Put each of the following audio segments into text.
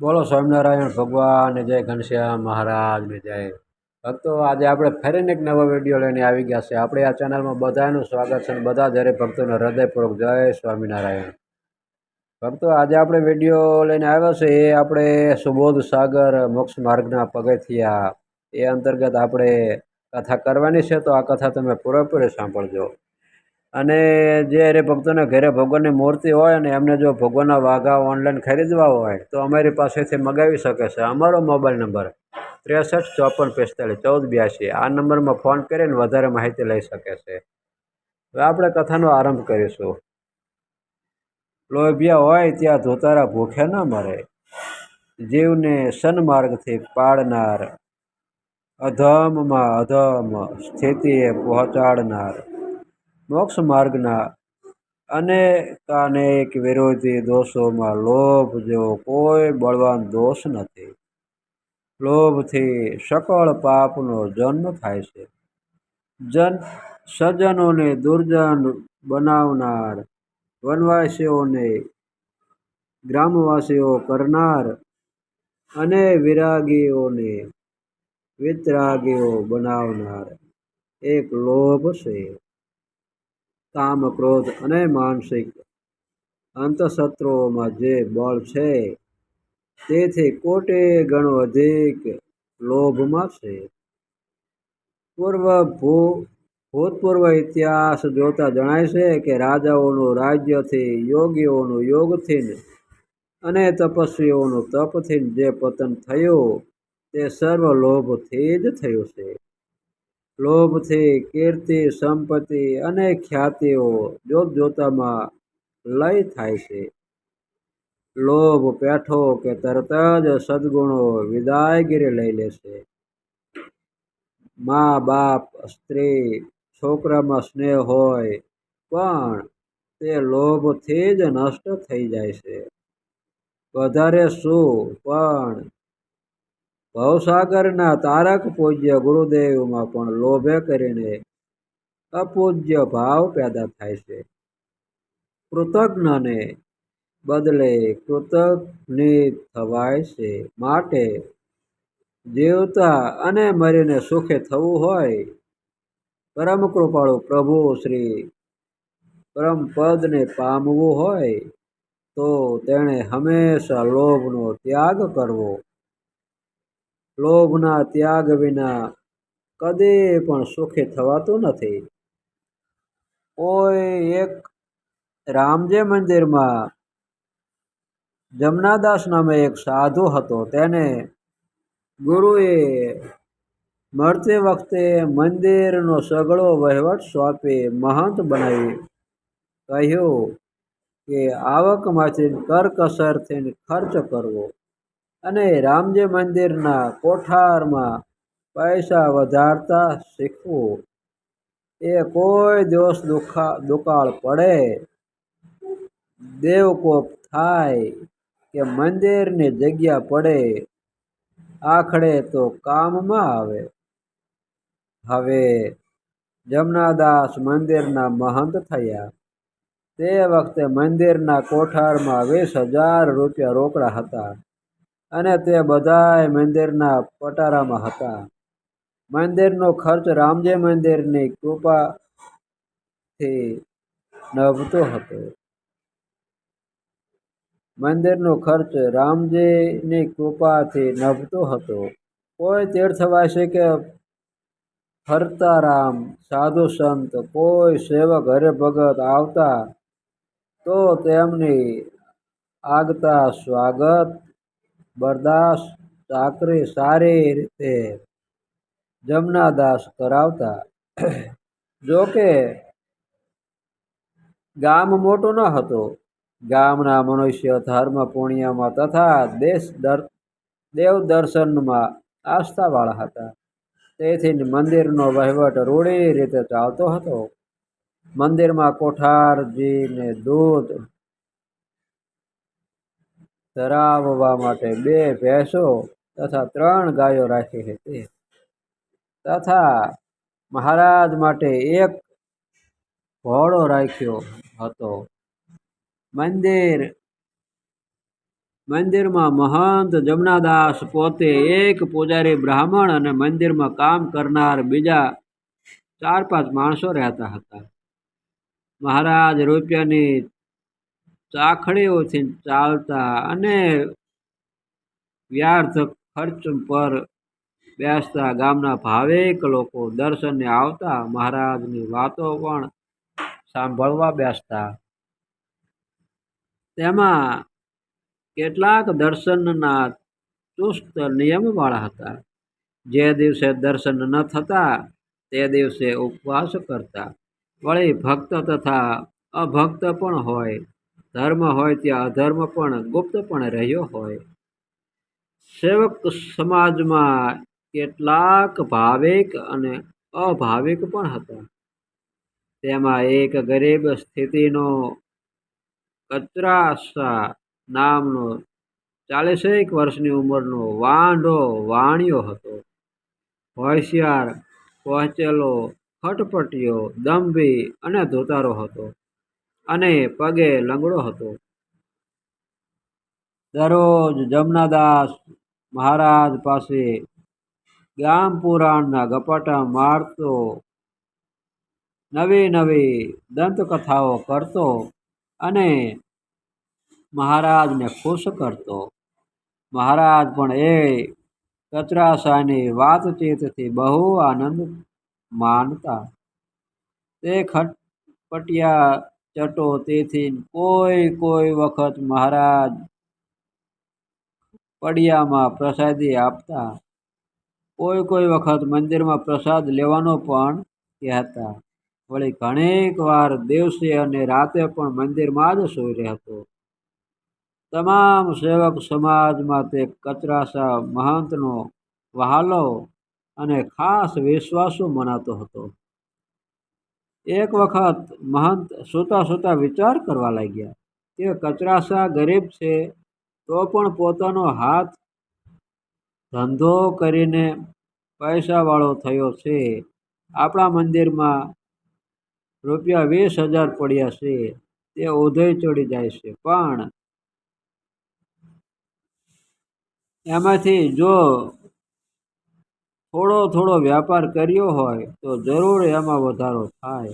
બોલો સ્વામિનારાયણ, ભગવાન, જય ઘનશ્યામ મહારાજને જય. ભક્તો, આજે આપણે ફરીને એક નવો વીડિયો લઈને આવી ગયા છે. આપણે આ ચેનલમાં બધાનું સ્વાગત છે અને બધા જ્યારે ભક્તોને હૃદયપૂર્વક જય સ્વામિનારાયણ. ભક્તો, આજે આપણે વીડિયો લઈને આવ્યા છે. એ આપણે સુબોધ સાગર મોક્ષ માર્ગના પગથિયા એ અંતર્ગત આપણે કથા કરવાની છે. તો આ કથા તમે પૂરેપૂરી સાંભળજો. અને જે અરે ભક્તોના ઘરે ભગવાનની મૂર્તિ હોય અને એમને જો ભગવાનના વાઘા ઓનલાઈન ખરીદવા હોય, તો અમારી પાસેથી મગાવી શકે છે. અમારો મોબાઈલ નંબર ત્રેસઠ, ચોપન, પિસ્તાલીસ, ચૌદ, બ્યાસી, આ નંબરમાં ફોન કરીને વધારે માહિતી લઈ શકે છે. હવે આપણે કથાનો આરંભ કરીશું. લોભિયા હોય ત્યાં ધોતારા ભૂખ્યા ન મરે. જીવને સન્માર્ગથી પાડનાર અધમમાં અધમ સ્થિતિએ પહોંચાડનાર મોક્ષ માર્ગના અનેકાનેક વિરોધી દોષોમાં લોભ જેવો કોઈ બળવાન દોષ નથી. લોભથી સકળ પાપનો જન્મ થાય છે. જન સજ્જનોને દુર્જન બનાવનાર, વનવાસીઓને ગ્રામવાસીઓ કરનાર અને વિરાગીઓને વિતરાગીઓ બનાવનાર એક લોભ છે. કામ, ક્રોધ અને માનસિક અંતઃશત્રુઓમાં જે બળ છે, તેથી કોટે ગણો અધિક લોભમાં છે. પૂર્વ ભૂ, ભૂતપૂર્વ ઇતિહાસ જોતા જણાય છે કે રાજાઓનું રાજ્યથી, યોગીઓનું યોગથી અને તપસ્વીઓનું તપથી જે પતન થયું, તે સર્વ લોભથી જ થયું છે. લોભથી, કીર્તિ, સંપત્તિ અને ખ્યાતિઓ જોત જોતામાં લય થાય છે. લોભ પેઠો કે તરત જ સદગુણો વિદાયગીરી લઈ લેશે મા, બાપ, સ્ત્રી, છોકરામાં સ્નેહ હોય, પણ તે લોભથી જ નષ્ટ થઈ જાય છે. વધારે શું? પણ ભવસાગરના તારક પૂજ્ય ગુરુદેવમાં પણ લોભે કરીને અપૂજ્ય ભાવ પેદા થાય છે. કૃતજ્ઞને બદલે કૃતજ્ઞ થવાય છે. માટે જીવતા અને મરીને સુખે થવું હોય, પરમ કૃપાળુ પ્રભુ શ્રી પરમ પદને પામવું હોય, તો તેણે હંમેશા લોભનો ત્યાગ કરવો. લોભના ત્યાગ વિના કદી પણ સુખી થવાતું નથી. કોઈ એક રામજી મંદિરમાં જમનાદાસ નામે એક સાધુ હતો. તેને ગુરુએ મળતી વખતે મંદિરનો સગળો વહીવટ સોંપી મહંત બનાવી કહ્યું કે આવકમાંથી કરકસરથી ખર્ચ કરવો. અને રામજી મંદિરના કોઠારમાં પૈસા વધારતા શીખવું. એ કોઈ દિવસ દુખા, દુકાળ પડે. દેવકોપ થાય કે મંદિરની જગ્યા પડે આખડે તો કામમાં આવે. હવે જમનાદાસ મંદિરના મહંત થયા. તે વખતે મંદિરના કોઠારમાં વીસ હજાર રૂપિયા રોકડા હતા. અને તે બધાય મંદિરના પટારામાં હતા. મંદિરનો ખર્ચ રામજી મંદિરની કૃપાથી નભતો હતો. મંદિરનો ખર્ચ રામજીની કૃપાથી નભતો હતો. કોઈ તીર્થવાસી કે ફરતા રામ સાધુ સંત, કોઈ સેવક, હરિભગત આવતા તો તેમની આગતા સ્વાગત બરદાસ્ત ચાકરી સારી રીતે જમનાદાસ કરાવતા. જોકે ગામ મોટું ન હતું. ગામના મનુષ્ય ધર્મ પુણ્યમાં તથા દેશ દેવ દર્શનમાં આસ્થાવાળા હતા. તેથી મંદિરનો વહીવટ રૂઢી રીતે ચાલતો હતો. મંદિરમાં કોઠારજીને દૂધ ધરાવવા માટે બે ભેંસો તથા ત્રણ ગાયો રાખી હતી. તથા મહારાજ માટે એક ઘોડો રાખ્યો હતો. મંદિર, મંદિરમાં મહંત જમનાદાસ પોતે એક પૂજારી બ્રાહ્મણ અને મંદિરમાં કામ કરનાર બીજા ચાર પાંચ માણસો રહેતા હતા. મહારાજ રૂપિયાની ચાખડીઓથી ચાલતા અને વ્યર્થ ખર્ચ પર બેસતા ગામના ભાવિક લોકો દર્શને આવતા મહારાજની વાતો પણ સાંભળવા બેસતા. તેમાં કેટલાક દર્શનના ચુસ્ત નિયમવાળા હતા. જે દિવસે દર્શન ન થતા, તે દિવસે ઉપવાસ કરતા. વળી ભક્ત તથા અભક્ત પણ હોય. ધર્મ હોય ત્યાં અધર્મ પણ ગુપ્તપણે રહ્યો હોય. સેવક સમાજમાં કેટલાક ભાવિક અને અભાવિક પણ હતા. તેમાં એક ગરીબ સ્થિતિનો કચરાસા નામનો ચાલીસેક વર્ષની ઉંમરનો વાંઢો વાણિયો હતો. હોશિયાર, પહોંચેલો, ખટપટીયો, દંભી અને ધોતારો હતો. અને પગે લંગડો હતો. દરરોજ જમનાદાસ મહારાજ પાસે ગામ પુરાણના ગપાટા મારતો, નવી નવી દંતકથાઓ કરતો અને મહારાજને ખુશ કરતો. મહારાજ પણ એ કચરાશાની વાતચીતથી બહુ આનંદ માનતા. તે ખટપટિયા ચટો તેથી કોઈ કોઈ વખત મહારાજ પડિયામાં પ્રસાદી આપતા, કોઈ કોઈ વખત મંદિરમાં પ્રસાદ લેવાનો પણ કહેતા. વળી ઘણીક વાર દિવસે અને રાતે પણ મંદિરમાં જ સૂઈ રહેતો. તમામ સેવક સમાજમાં તે કચરાસા મહંતનો વહાલો અને ખાસ વિશ્વાસુ મનાતો હતો. એક વખત મહંત સૂતા સૂતા વિચાર કરવા લાગ્યા કે કચરાસા ગરીબ છે, તો પણ પોતાનો હાથ ધંધો કરીને પૈસાવાળો થયો છે. આપણા મંદિરમાં રૂપિયા વીસ હજાર પડ્યા છે, તે ઉધય ચડી જાય છે. પણ એમાંથી જો થોડો થોડો વ્યાપાર કર્યો હોય તો જરૂર એમાં વધારો થાય.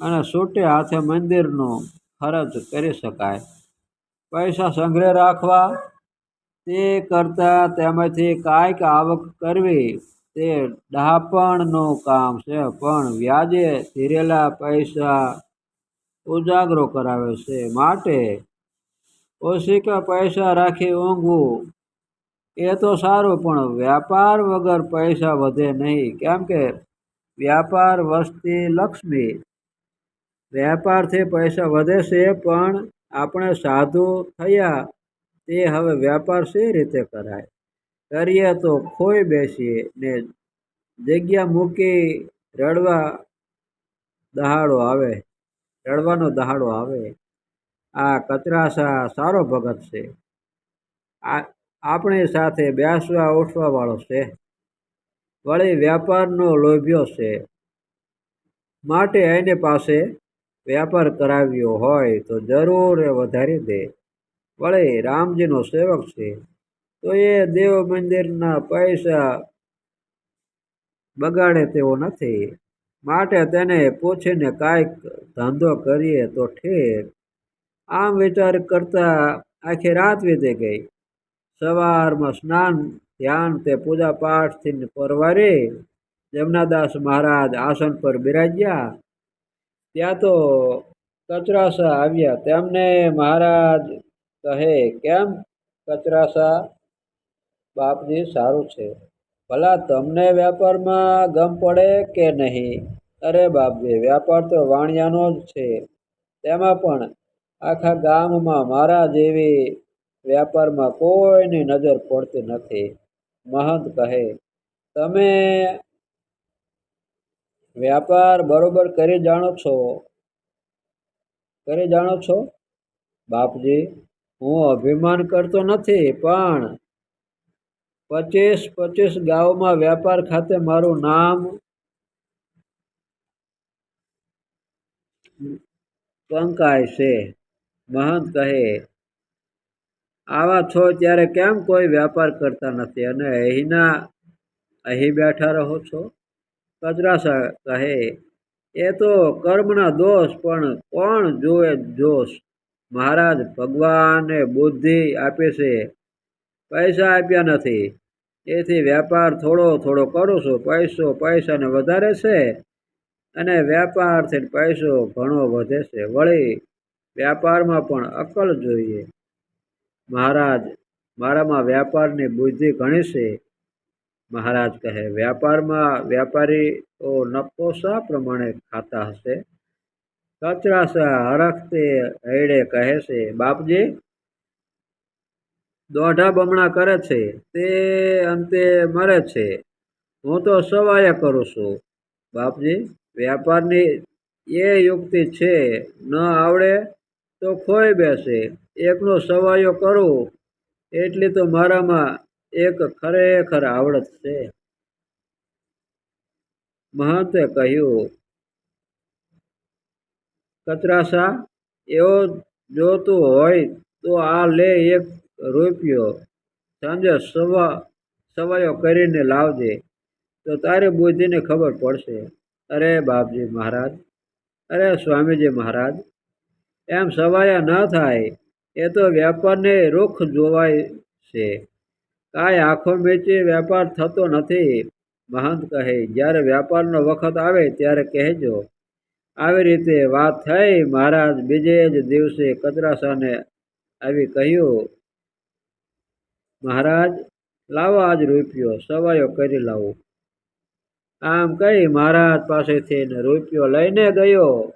અને છૂટે હાથે મંદિરનો ખર્ચ કરી શકાય. પૈસા સંગ્રહ રાખવા, તે કરતાં તેમાંથી કાંઈક આવક કરવી, તે ડહાપણનું કામ છે, પણ વ્યાજે ધીરેલા પૈસા ઉજાગરો કરાવે છે. માટે ઓછીકા પૈસા રાખી ઊંઘવું એ તો સારું, પણ વ્યાપાર વગર પૈસા વધે નહીં. કેમ કે વ્યાપાર વસ્તી લક્ષ્મી. વેપારથી પૈસા વધે છે, પણ આપણે સાધુ થયા, તે હવે વેપાર શી રીતે કરાય? કરીએ તો ખોઈ બેસીએ ને જગ્યા મૂકી રડવા દહાડો આવે. રડવાનો દહાડો આવે. આ કચરાસા સારો ભગત છે. આ આપણી સાથે બેસવા ઉઠવા વાળો છે. વળી વ્યાપારનો લોભ્યો છે. માટે એની પાસે વ્યાપાર કરાવ્યો હોય તો જરૂર એ વધારી દે. વળી રામજીનો સેવક છે. તો એ દેવ મંદિરના પૈસા બગાડે તેવો નથી. માટે તેને પૂછીને કાંઈક ધંધો કરીએ તો ઠીક આમ વિચાર કરતા આખી રાત વીતી ગઈ. સવારમાં સ્નાન, ધ્યાન તે પૂજા પાઠથી પરવારે જમનાદાસ મહારાજ આસન પર બિરાજ્યા. ત્યાં તો કચરાસા આવ્યા. તેમને મહારાજ કહે, કેમ કચરાસા? બાપજી, સારું છે. ભલા તમને વેપારમાં ગમ પડે કે નહીં? અરે બાપજી વેપાર તો વાણિયાનો જ છે. તેમાં પણ આખા ગામમાં મારા જેવી વેપારમાં કોઈની નજર પડતી નથી. મહંત કહે, તમે વ્યાપાર બરોબર કરી જાણો છો? કરી જાણો છો? બાપજી, હું અભિમાન કરતો નથી, પણ પચીસ પચીસ ગામમાં વ્યાપાર ખાતે મારું નામ કંકાય છે. મહંત કહે આવા છો ત્યારે કેમ કોઈ વ્યાપાર કરતા નથી? અને અહીંના, અહીં બેઠા રહો છો? કચરાસા કહે, એ તો કર્મના દોષ, પણ કોણ જોવે જોશ? મહારાજ ભગવાને બુદ્ધિ આપે છે. પૈસા આપ્યા નથી. એથી વ્યાપાર થોડો થોડો કરું છું. પૈસો, પૈસાને વધારે છે. અને વ્યાપારથી પૈસો ઘણો વધે છે. વળી વ્યાપારમાં પણ અકલ જોઈએ. મહારાજ, મારામાં વ્યાપારની બુદ્ધિ ઘણી છે. મહારાજ કહે, વ્યાપારમાં વ્યાપારીઓ નફો શા પ્રમાણે ખાતા હશે? કચરાશા હરખતે હૈડે કહે છે, બાપજી? દોઢા બમણા કરે છે, તે અંતે મરે છે. હું તો સવાય કરું છું. બાપજી, વ્યાપારની એ યુક્તિ છે, ન આવડે? તો ખોઈ બેસે. એકનો સવાયો કરું, એટલી તો મારામાં એક ખરેખર આવડત છે. મહંતે કહ્યું, કચરાસા, એવો જોતું હોય તો આ લે એક રૂપિયો. સાંજે સવા, સવાયો કરીને લાવજે. તો તારી બુદ્ધિને ખબર પડશે. અરે બાપજી મહારાજ, અરે સ્વામીજી મહારાજ એમ સવાયા ન થાય, એ તો વ્યાપારને રૂખ જોવાય છે. કાંઈ આંખો મીચી વ્યાપાર થતો નથી, મહંત કહે, જ્યારે વ્યાપારનો વખત આવે ત્યારે કહેજો. આવી રીતે વાત થઈ, મહારાજ બીજે જ દિવસે કચરાસાને આવી કહ્યું, મહારાજ, લાવો આજ રૂપિયો સવાયો કરી લાવો. આમ કહી મહારાજ પાસેથી રૂપિયો લઈને ગયો.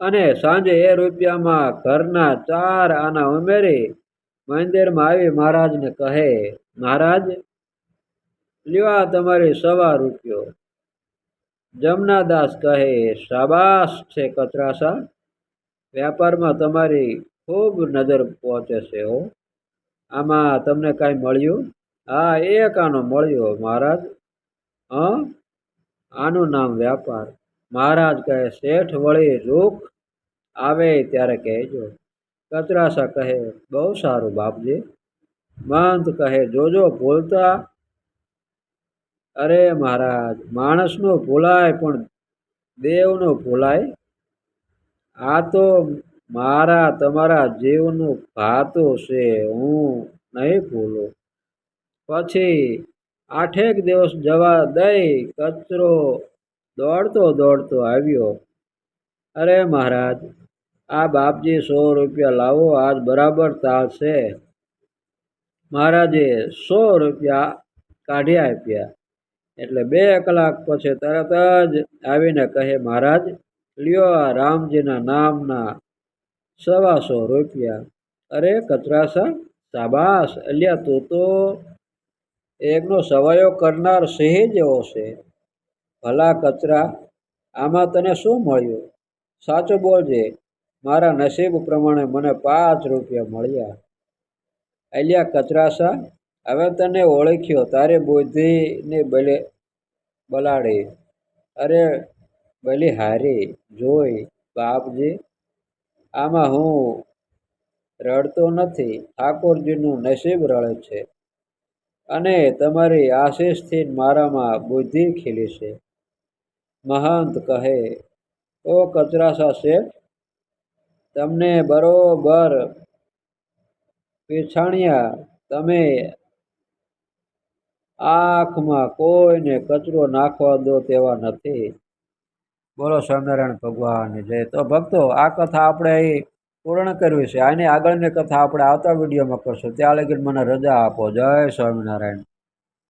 અને સાંજે એ રૂપિયામાં ઘરના ચાર આના ઉમેરી મંદિરમાં આવી મહારાજને કહે, મહારાજ લેવા તમારી સવા રૂપિયો. જમનાદાસ કહે, શાબાશ છે કચરાસા. વ્યાપારમાં તમારી ખૂબ નજર પહોંચે છે હો. આમાં તમને કાંઈ મળ્યું? હા, એક આનો મળ્યો મહારાજ. હં? આનું નામ વ્યાપાર. મહારાજ કહે, શેઠ વળી રૂખ આવે ત્યારે કહેજો. કચરાસા કહે, બહુ સારું બાપજી. મંત કહે, જોજો ભૂલતા. અરે મહારાજ, માણસનું ભૂલાય પણ દેવનું ભૂલાય? આ તો મારા તમારા જીવનું ભાતું છે, હું નહીં ભૂલું. પછી આઠેક દિવસ જવા દઈ કચરો દોડતો દોડતો આવ્યો. અરે મહારાજ, આ બાપજી સો રૂપિયા લાવો, આજ બરાબર તાલ છે. મહારાજે સો રૂપિયા કાઢી આપ્યા. એટલે બે કલાક પછી તરત જ આવીને કહે, મહારાજ, લ્યો આ રામજીના નામના સવાસો રૂપિયા. અરે કચરાસા, શાબાશ, અલ્યા તું તો એકનો સવાયો કરનાર સિંહ જેવો છે. ભલા કચરા, આમાં તને શું મળ્યું? સાચું બોલજે મારા નસીબ પ્રમાણે મને પાંચ રૂપિયા મળ્યા. અલ્યા કચરાસા, હવે તને ઓળખ્યો, તારી બુદ્ધિને બલે, બલાડી. અરે બલી હારી, જોઈ, બાપજી, આમાં હું રડતો નથી, ઠાકોરજીનું નસીબ રડે છે. અને તમારી આશીષથી મારામાં બુદ્ધિ ખીલી છે. મહંત કહે ઓ કચરાસા શેઠ તમને બરોબર પીછાણ્યા, તમે આંખમાં કોઈને કચરો નાખવા દો તેવા નથી. બોલો સ્વામિનારાયણ ભગવાન, જય. તો ભક્તો, આ કથા આપણે પૂર્ણ કરવી છે. આની આગળની કથા આપણે આવતા વિડીયોમાં કરશું. ત્યાં લગી મને રજા આપો. જય સ્વામિનારાયણ.